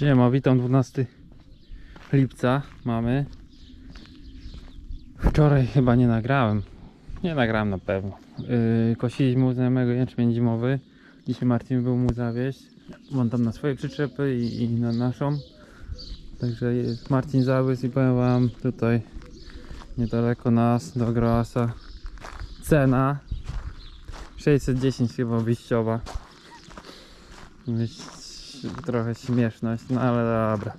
Siema, witam 12 lipca mamy. Wczoraj chyba nie nagrałem. Nie nagrałem na pewno. Yy, kosiliśmy u znajomego jęczmień zimowy. Dzisiaj Marcin był mu zawieźć. On tam na swoje przyczepy i, i na naszą. Także jest Marcin zawiózł i powiem wam tutaj niedaleko nas do Groasa cena 610 chyba wyjściowa. Trochę śmieszność, no ale dobra.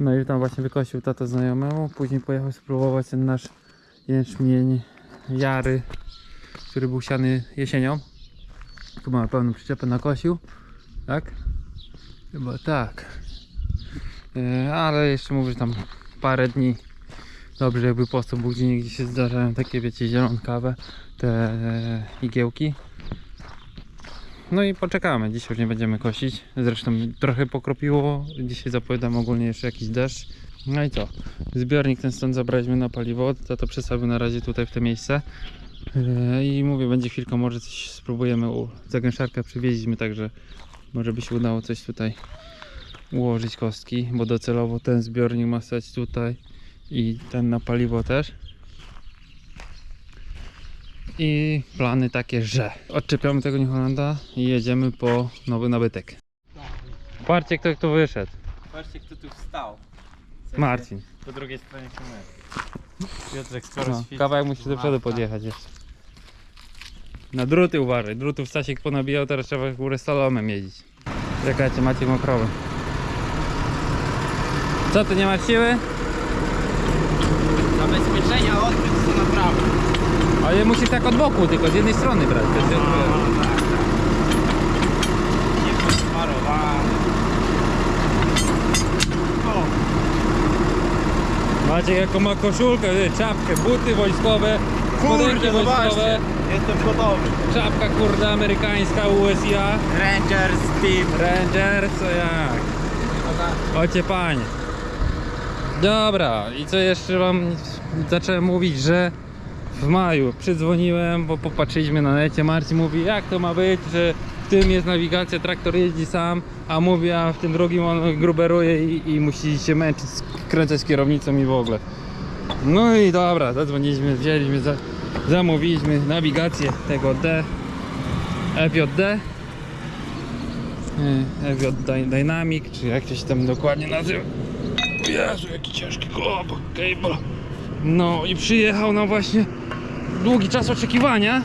No i tam właśnie wykosił tato znajomemu, później pojechał spróbować ten nasz jęczmień jary, który był siany jesienią. Tu mamy pełną przyczepę nakosił, tak? Chyba tak. E, Ale jeszcze mówię, że tam parę dni dobrze jakby postał był gdzie się zdarzają takie wiecie zielonkawe te e, igiełki no i poczekamy, dzisiaj już nie będziemy kosić. Zresztą trochę pokropiło. Dzisiaj zapowiadam ogólnie jeszcze jakiś deszcz. No i co? Zbiornik ten stąd zabraliśmy na paliwo. To to przestawił na razie tutaj w te miejsce. Yy, I mówię, będzie chwilkę, może coś spróbujemy u zagęszarka przywieźliśmy, także może by się udało coś tutaj ułożyć kostki, bo docelowo ten zbiornik ma stać tutaj i ten na paliwo też. I plany takie, że odczepiamy tego New Hollanda i jedziemy po nowy nabytek. Patrzcie kto tu wyszedł. Patrzcie kto tu wstał. Marcin. Po drugiej stronie kamery. Piotrek skoro No, kawałek musisz do przodu podjechać jeszcze. Na druty uważaj. Drutów Stasiek ponabijał, teraz trzeba w górę slalomem jeździć. Czekajcie, macie mokrowe. Co, ty nie masz siły? Ale musisz tak od boku, tylko z jednej strony brać. To jest- Macie jaką ma koszulkę, y, czapkę, buty wojskowe, spodenki kurde, wojskowe, zobaczcie. Jestem gotowy. czapka kurde amerykańska USA, Rangers Team. Rangers, co jak? Ocie panie. Dobra, i co jeszcze wam zacząłem mówić, że w maju przydzwoniłem, bo popatrzyliśmy na necie, Marcin mówi jak to ma być, że w tym jest nawigacja, traktor jeździ sam, a mówi, a w tym drugim on gruberuje i, i musi się męczyć, kręcać z kierownicą i w ogóle. No i dobra, zadzwoniliśmy, wzięliśmy, za, zamówiliśmy nawigację tego D, FJD. Y, FJ Dy- Dynamic, czy jak to się tam dokładnie nazywa. Jezu, jaki ciężki klop, cable. No i przyjechał nam właśnie długi czas oczekiwania,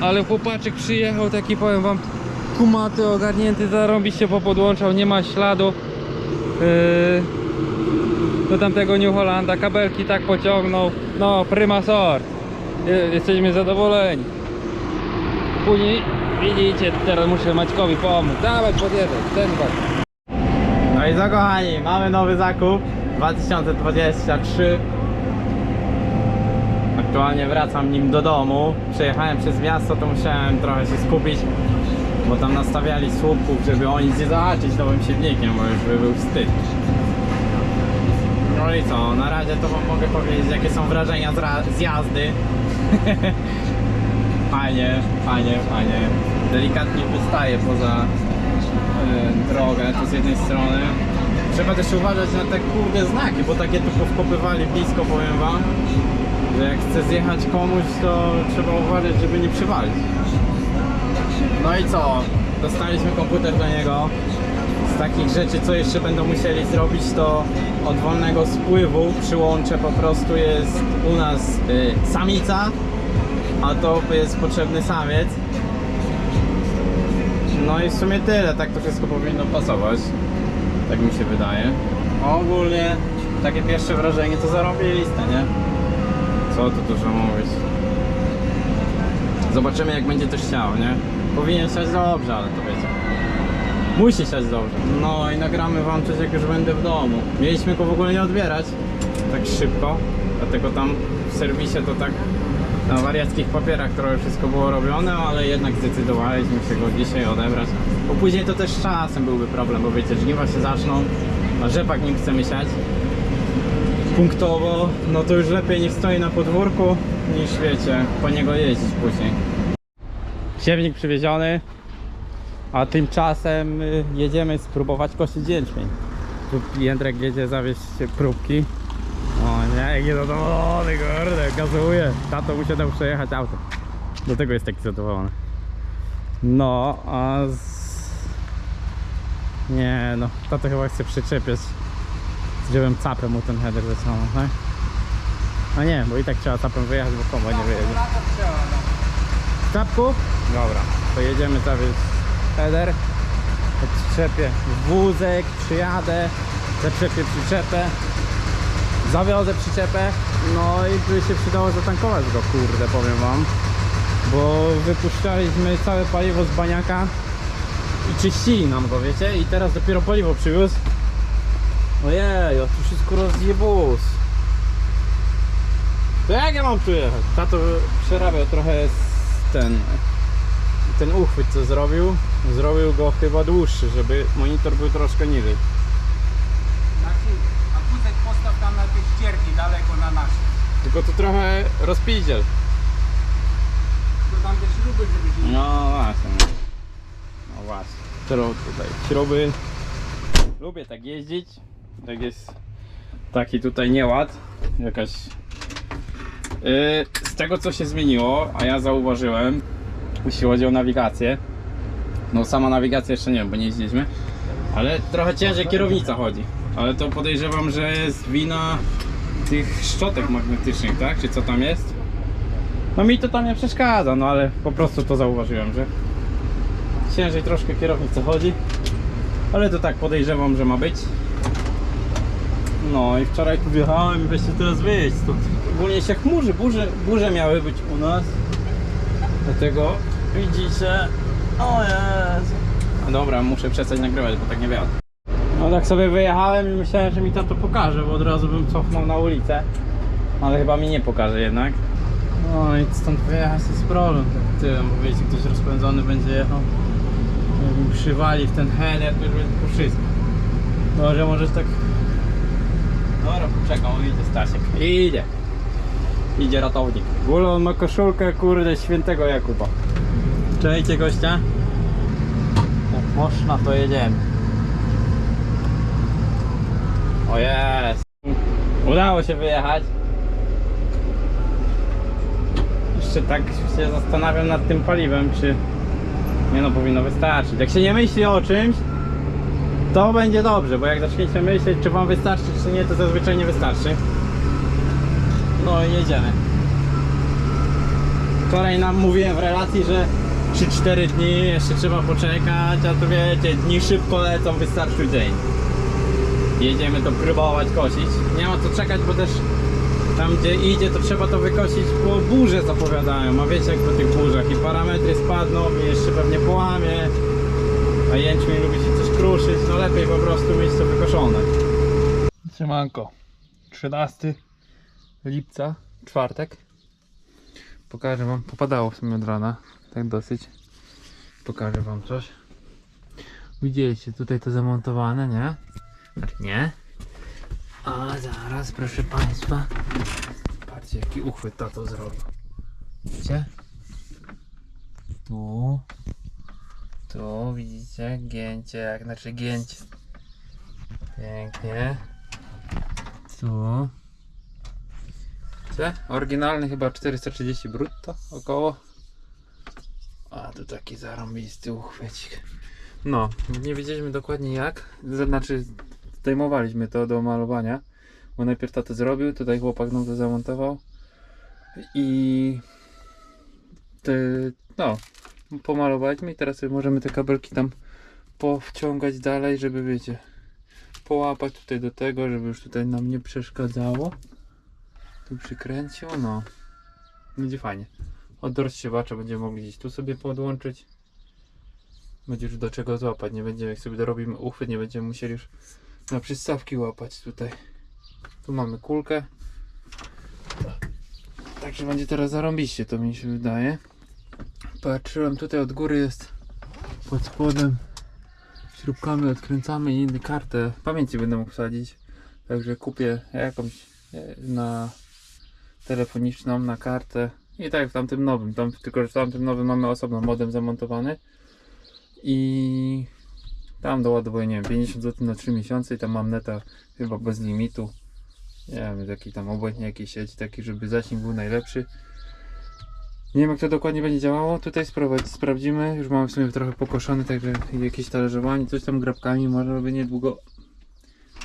ale chłopaczek przyjechał taki, powiem wam, kumaty, ogarnięty, zarąbiście popodłączał, nie ma śladu. Yy, do tamtego New Hollanda, kabelki tak pociągnął, no prima sort. Je- Jesteśmy zadowoleni. Później widzicie, teraz muszę Maćkowi pomóc. Dawaj podjeżdżaj, ten właśnie. No i co kochani, mamy nowy zakup 2023 Aktualnie wracam nim do domu. Przejechałem przez miasto, to musiałem trochę się skupić Bo tam nastawiali słupków, żeby o nic nie zahaczyć nowym silnikiem, bo już by był wstyd. No i co, na razie to wam mogę powiedzieć jakie są wrażenia z, z jazdy. Fajnie, fajnie, fajnie. Delikatnie wystaje poza e, drogę, to z jednej strony. Trzeba też uważać na te kurde znaki, bo takie tu powkopywali blisko, powiem wam, że jak chce zjechać komuś, to trzeba uważać, żeby nie przywalić. No i co? Dostaliśmy komputer do niego. Z takich rzeczy, co jeszcze będą musieli zrobić, to od wolnego spływu przyłącze po prostu jest u nas y, samica, a to jest potrzebny samiec. No i w sumie tyle, tak to wszystko powinno pasować. Tak mi się wydaje. Ogólnie takie pierwsze wrażenie to zarąbiste, nie? Co tu dużo mówić. Zobaczymy jak będzie to chciał, nie? Powinien siać dobrze, ale to wiecie. Musi siać dobrze. No i nagramy wam coś jak już będę w domu. Mieliśmy go w ogóle nie odbierać tak szybko, dlatego tam w serwisie to tak na wariackich papierach trochę wszystko było robione, ale jednak zdecydowaliśmy się go dzisiaj odebrać. Bo później to też czasem byłby problem, bo wiecie, żniwa się zaczną, a rzepak nim chcemy siać punktowo, no to już lepiej niech stoi na podwórku niż wiecie, po niego jeździć później. Siewnik przywieziony, a tymczasem y, jedziemy spróbować kosić jęczmień. Tu Jędrek jedzie zawieźć próbki. O nie, jaki zadowolony, kurde, gazuje. Tato musi tam przejechać auto. Do tego jest taki zadowolony. No, a z... Nie no, tato chyba chce przyczepiać. Żebym capem mu ten header zatrzymał, tak? A nie, bo i tak trzeba capem wyjechać, bo kombo nie wyjedzie. W czapku? Dobra, to jedziemy zawieźć header. Przyczepię wózek, przyjadę, zaczepię przyczepę, zawiozę przyczepę, no i by się przydało zatankować go, kurde, powiem wam. Bo wypuszczaliśmy całe paliwo z baniaka i czyścili nam go, wiecie? I teraz dopiero paliwo przywiózł. Ojej, a tu wszystko rozjebus. To jak ja mam tu jechać? Tato przerabiał trochę ten ten uchwyt co zrobił, zrobił go chyba dłuższy, żeby monitor był troszkę niżej. A wózek postaw tam na tej ścierki daleko na nasze. Tylko tu trochę rozpizdziel. To tam te śruby, żeby się... No właśnie. No właśnie. Teraz tutaj śruby. Lubię tak jeździć. Jak jest taki tutaj nieład. Jakaś. Yy, z tego co się zmieniło, a ja zauważyłem, jeśli chodzi o nawigację. No sama nawigacja jeszcze nie wiem, bo nie jeździliśmy. Ale trochę ciężej kierownica chodzi. Ale to podejrzewam, że jest wina tych szczotek magnetycznych, tak? Czy co tam jest? No mi to tam nie przeszkadza, no ale po prostu to zauważyłem, że ciężej troszkę kierownica chodzi. Ale to tak podejrzewam, że ma być. No i wczoraj tu wjechałem i weźcie teraz wyjeść stąd. Ogólnie się chmurzy, burze, burze miały być u nas. Dlatego widzicie. O jest. No dobra, muszę przestać nagrywać, bo tak nie wiadomo. No tak sobie wyjechałem i myślałem, że mi to pokaże, bo od razu bym cofnął na ulicę. Ale chyba mi nie pokaże jednak. No i stąd wyjechać jest problem. Tak tyłem, bo wiecie, ktoś rozpędzony będzie jechał. Jak mi przywali w ten header, to już będzie po wszystko. Może możesz tak... Dobra, poczekam, idzie Stasiek. Idzie. Idzie ratownik. W ogóle on ma koszulkę, kurde, świętego Jakuba. Czekajcie gościa. Jak można, to jedziemy. O jest. Udało się wyjechać. Jeszcze tak się zastanawiam nad tym paliwem, czy nie no powinno wystarczyć. Jak się nie myśli o czymś, to będzie dobrze, bo jak zaczniecie myśleć, czy wam wystarczy, czy nie, to zazwyczaj nie wystarczy. No i jedziemy. Wczoraj nam mówiłem w relacji, że 3-4 dni jeszcze trzeba poczekać, a to wiecie, dni szybko lecą, wystarczył dzień. Jedziemy to próbować kosić. Nie ma co czekać, bo też tam gdzie idzie, to trzeba to wykosić, bo burze zapowiadają. A wiecie jak po tych burzach i parametry spadną i jeszcze pewnie połamie. A jęczmień lubi się coś kruszyć, no lepiej po prostu mieć to wykoszone. Trzymanko. 13 lipca, czwartek. Pokażę wam, popadało w sumie od rana, tak dosyć. Pokażę wam coś. Widzieliście tutaj to zamontowane, nie? Znaczy nie. A zaraz, proszę państwa. Patrzcie jaki uchwyt tato zrobił. Widzicie? Tu. Tu widzicie gięcie, jak znaczy gięcie. Pięknie. Tu. Widzicie? Oryginalny chyba 430 brutto około. A tu taki zarąbisty uchwycik. No, nie wiedzieliśmy dokładnie jak. Znaczy, zdejmowaliśmy to do malowania. Bo najpierw to zrobił, tutaj chłopak nam to zamontował. I te, no, pomalowaliśmy i teraz sobie możemy te kabelki tam powciągać dalej, żeby wiecie, połapać tutaj do tego, żeby już tutaj nam nie przeszkadzało. Tu przykręcił, no. Będzie fajnie. Od rozsiewacza będziemy mogli gdzieś tu sobie podłączyć. Będzie już do czego złapać. Nie będziemy, jak sobie dorobimy uchwyt, nie będziemy musieli już na przystawki łapać tutaj. Tu mamy kulkę. Także będzie teraz zarąbiście, to mi się wydaje. Patrzyłem tutaj od góry jest pod spodem śrubkami odkręcamy i kartę pamięci będę mógł wsadzić. Także kupię jakąś e, na telefoniczną, na kartę. I tak w tamtym nowym, tam, tylko że w tamtym nowym mamy osobno modem zamontowany. I Tam doładowuję, nie wiem, 50 zł na 3 miesiące i tam mam neta chyba bez limitu. Nie wiem, jaki tam obojętnie jakiej sieci, taki, żeby zasięg był najlepszy. Nie wiem jak to dokładnie będzie działało, tutaj sprawdź, sprawdzimy, już mamy w sumie trochę pokoszony, także jakieś talerzowanie, coś tam grabkami można by niedługo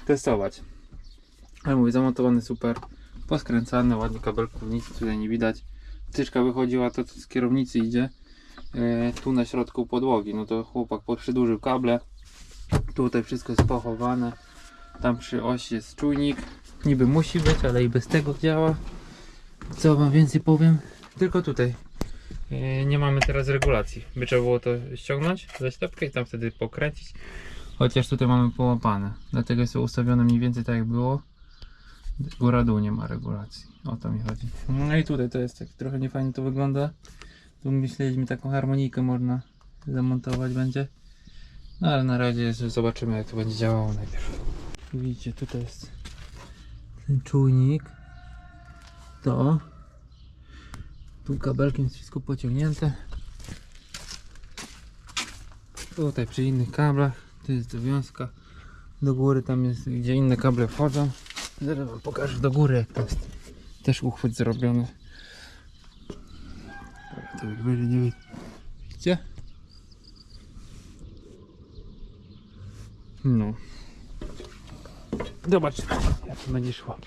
testować. Ale mówię, zamontowany super, poskręcany, ładnie kabelków, nic tutaj nie widać. Tyczka wychodziła, to co z kierownicy idzie, e, tu na środku podłogi, no to chłopak przedłużył kable, tutaj wszystko jest pochowane, tam przy osi jest czujnik, niby musi być, ale i bez tego działa. Co wam więcej powiem? Tylko tutaj. E, Nie mamy teraz regulacji. By trzeba było to ściągnąć, zaślepkę i tam wtedy pokręcić. Chociaż tutaj mamy połapane. Dlatego jest to ustawione mniej więcej tak jak było. Góra dół nie ma regulacji. O to mi chodzi. No i tutaj to jest tak trochę niefajnie to wygląda. Tu myśleliśmy taką harmonijkę można zamontować będzie. No ale na razie zobaczymy jak to będzie działało najpierw. Widzicie, tutaj jest ten czujnik. To. Tu kabelkiem jest wszystko pociągnięte. Tutaj przy innych kablach, to jest zawiązka. Do góry tam jest, gdzie inne kable wchodzą. Zaraz wam pokażę do góry jak to jest. Też uchwyt zrobiony. To jak będzie nie widać. Widzicie? No. Zobaczmy, jak to będzie szło.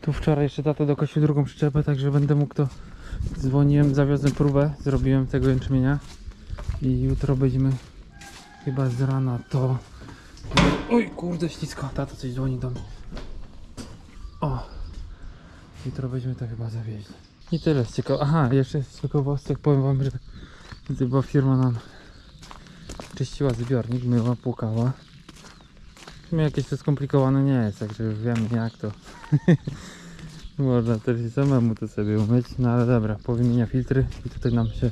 Tu wczoraj jeszcze tata dokosił drugą przyczepę, także będę mógł to... Dzwoniłem, zawiozłem próbę, zrobiłem tego jęczmienia. I jutro będziemy chyba z rana to... Oj kurde ślisko, tata coś dzwoni do mnie. O! Jutro będziemy to chyba zawieźli. I tyle z ciekawe. Aha, jeszcze z ciekawostek powiem wam, że chyba firma nam czyściła zbiornik, myła, płukała. W sumie jakieś to skomplikowane nie jest, także wiemy jak to. Można też i samemu to sobie umyć, no ale dobra, powymienia filtry i tutaj nam się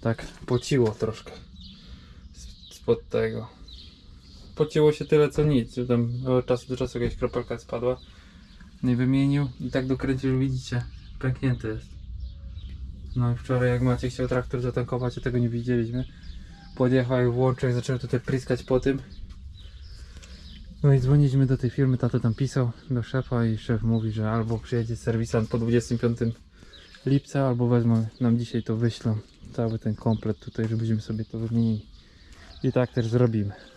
tak pociło troszkę spod tego. Pociło się tyle co nic, tam od czasu do czasu jakaś kropelka spadła. Nie wymienił i tak dokręcił, widzicie, pęknięty jest. No i wczoraj jak Maciek chciał traktor zatankować, a tego nie widzieliśmy. Podjechał i włączył i zaczął tutaj pryskać po tym. No i dzwoniliśmy do tej firmy, tato tam pisał do szefa i szef mówi, że albo przyjedzie serwisant po 25 lipca, albo wezmą nam dzisiaj to wyślą. Cały ten komplet tutaj, żebyśmy sobie to wymienili. I tak też zrobimy.